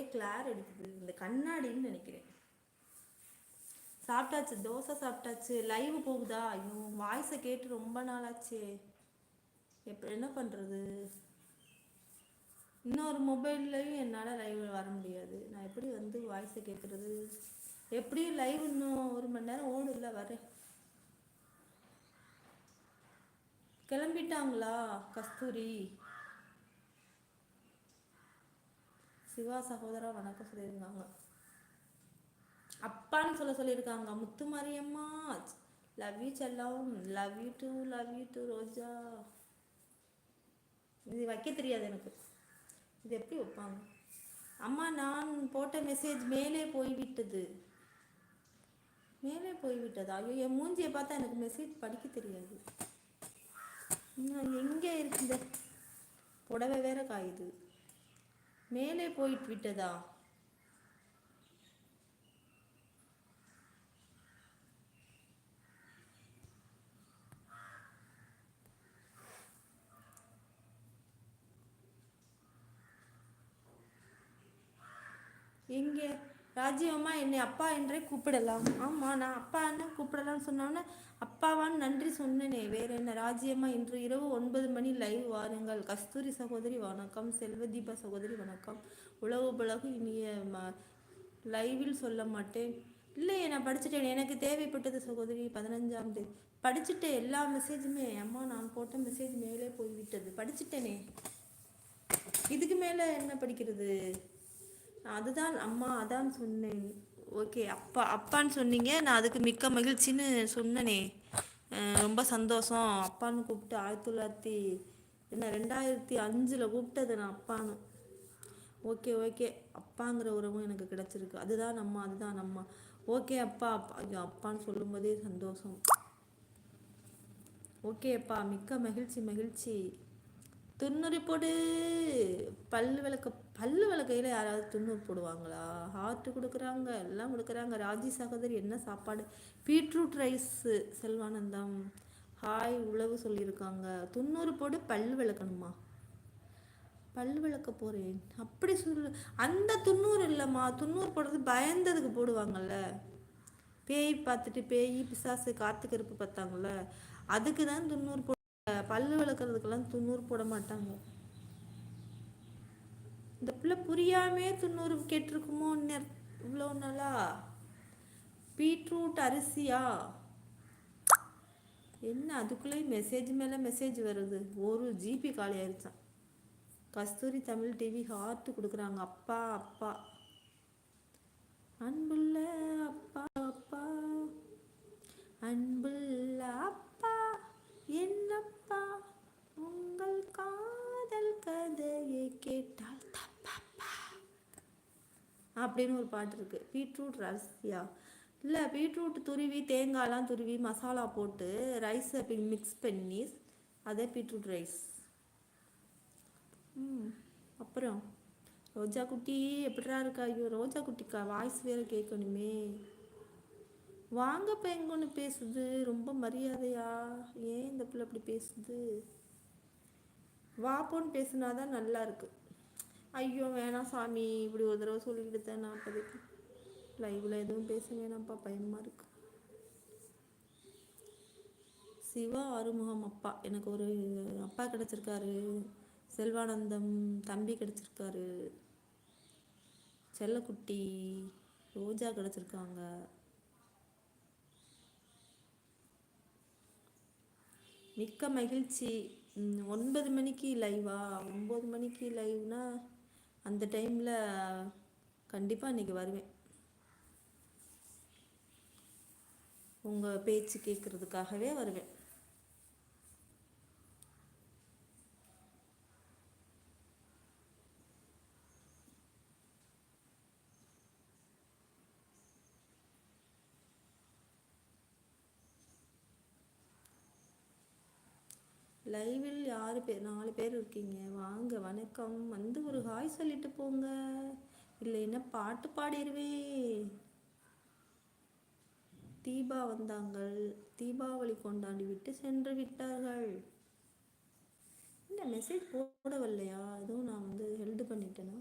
ஒரே கிளார் அடிக்குது இந்த கண்ணாடின்னு நினைக்கிறேன். சாப்பிட்டாச்சு. தோசை சாப்பிட்டாச்சு. லைவ் போகுதா? ஐயோ வாய்ஸை கேட்டு ரொம்ப நாளாச்சே. எப்போ என்ன பண்ணுறது இன்னொரு மொபைல்லையும் என்னால் லைவ் வர முடியாது. நான் எப்படி வந்து வாய்ஸை கேட்குறது எப்படியும் லைவ் இன்னும் ஒரு மணி நேரம் ஓடும் இல்லை வரேன். கிளம்பிட்டாங்களா? கஸ்தூரி? சிவா சகோதரா வணக்கம் சொல்லியிருந்தாங்க அப்பான்னு சொல்ல சொல்லியிருக்காங்க. முத்து மாரியம்மா லவ் யூ செல்லம் love you too love you too Roja. இது வைக்க தெரியாது எனக்கு. இது எப்படி வைப்பாங்க? அம்மா நான் போட்ட மெசேஜ் மேலே போய்விட்டது. மேலே போய்விட்டது? ஐயோ என் மூஞ்சியை பார்த்தா எனக்கு மெசேஜ் படிக்க தெரியாது. எங்கே இருக்குது புடவை வேற காயுது. மேலே போயிட்டு விட்டதா? எங்கே? ராஜீவம்மா என்னை அப்பா என்றே கூப்பிடலாம். ஆமாம் நான் அப்பா என்ன கூப்பிடலாம்னு சொன்னோன்னே அப்பாவான்னு நன்றி சொன்னேனே. வேற என்ன ராஜ்யம்மா இன்று இரவு ஒன்பது மணி லைவ் வாருங்கள். கஸ்தூரி சகோதரி வணக்கம். செல்வதீபா சகோதரி வணக்கம். உலக உலகு இனிய லைவில் சொல்ல மாட்டேன். இல்லையே நான் படிச்சுட்டேன். எனக்கு தேவைப்பட்டது சகோதரி பதினஞ்சாம் தேதி. படிச்சுட்டேன். எல்லா மெசேஜுமே அம்மா நான் போட்ட மெசேஜ் மேலே போய்விட்டது. படிச்சுட்டேனே. இதுக்கு மேலே என்ன படிக்கிறது? அதுதான் அம்மா அதான் சொன்னேன். ஓகே அப்பா அப்பான்னு சொன்னீங்க. நான் அதுக்கு மிக்க மகிழ்ச்சின்னு சொன்னனே. ரொம்ப சந்தோஷம். அப்பான்னு கூப்பிட்டு ஆயிரத்தி தொள்ளாயிரத்தி என்ன ரெண்டாயிரத்தி அஞ்சில் கூப்பிட்டது நான் அப்பான்னு. Okay okay. அப்பாங்கிற உறவும் எனக்கு கிடச்சிருக்கு. அதுதான் நம்ம அதுதான் நம்ம ஓகே அப்பா. அப்பா ஐயோ அப்பான்னு சொல்லும்போதே சந்தோஷம். ஓகே அப்பா. மிக்க மகிழ்ச்சி மகிழ்ச்சி. துண்ணூறு போடு பல்லு விளக்க பல்லு விளக்கையில் யாராவது துண்ணூறு போடுவாங்களா? ஹார்ட்டு கொடுக்குறாங்க எல்லாம் கொடுக்குறாங்க. ராஜி சகோதரி என்ன சாப்பாடு? Beetroot rice செல்வானந்தம். ஹாய் உழவு சொல்லியிருக்காங்க. துண்ணூறு போடு பல் விளக்கணுமா பல் விளக்க போகிறேன் அப்படி சொல்லு. அந்த துண்ணூறு இல்லைம்மா. துண்ணூறு போடுறது பயந்ததுக்கு போடுவாங்கள்ல பேய் பார்த்துட்டு பேய் பிசாசு காத்துக்கருப்பு பார்த்தாங்கல்ல. அதுக்கு தான் துண்ணூறு போ பல்லு விளக்குறதுக்கெல்லாம் துண்ணூறு போட மாட்டாங்க. இந்த பிள்ளை புரியாமே துண்ணூறு கேட்டிருக்குமோ இவ்வளோ நாளா? பீட்ரூட் அரிசியா? என்ன அதுக்குள்ளேயும் மெசேஜ் மேலே மெசேஜ் வருது. ஒரு ஜிபி காலி ஆயிடுச்சான் கஸ்தூரி தமிழ் டிவி ஹார்ட் கொடுக்குறாங்க. அப்பா அப்பா. அன்புள்ள அப்பா அப்பா. அன்புள்ள அப்பா அப்படின்னு ஒரு பாட்டு இருக்கு. பீட்ரூட் ரசியா. இல்லை பீட்ரூட் துருவி தேங்காய்லாம் துருவி மசாலா போட்டு ரைஸை மிக்ஸ் பண்ணி அதே பீட்ரூட் ரைஸ் ம் அப்புறம் ரோஜா குட்டி எப்படிரா இருக்கா? ஐயோ ரோஜா குட்டிக்கா வாய்ஸ் வேறு கேட்கணுமே வாங்க பெங்கொன்னு பேசுது? ரொம்ப மரியாதையா? ஏன் இந்த பிள்ளை அப்படி பேசுது? வாப்போன்னு பேசுனாதான் நல்லா இருக்கு. ஐயோ வேணாம் சாமி. இப்படி ஒரு தடவை சொல்லிக்கிட்டு நான் அப்போதைக்கு லைவில் எதுவும் பேச வேணாம்ப்பா. பயமாக இருக்கு. சிவா ஆறுமுகம் அப்பா. எனக்கு ஒரு அப்பா கிடச்சிருக்காரு. செல்வானந்தம் தம்பி கிடச்சிருக்காரு. செல்லக்குட்டி ரோஜா கிடச்சிருக்காங்க. மிக்க மகிழ்ச்சி. ஒன்பது மணிக்கு லைவா ஒம்பது மணிக்கு லைவ்னா அந்த டைமில் கண்டிப்பாக இன்றைக்கி வருவேன். உங்கள் பேச்சு கேட்குறதுக்காகவே வருவேன். லைவில் யாரு பேர் நாலு பேர் இருக்கீங்க. வாங்க வணக்கம். வந்து ஒரு ஹாய் சொல்லிட்டு போங்க. இல்லைன்னா பாட்டு பாடிடுவே தீபா வந்தாங்கள். தீபாவளி கொண்டாடி விட்டு சென்று விட்டார்கள். இந்த மெசேஜ் போடவில்லையா? அதுவும் நான் வந்து ஹெல்டு பண்ணிட்டேனா?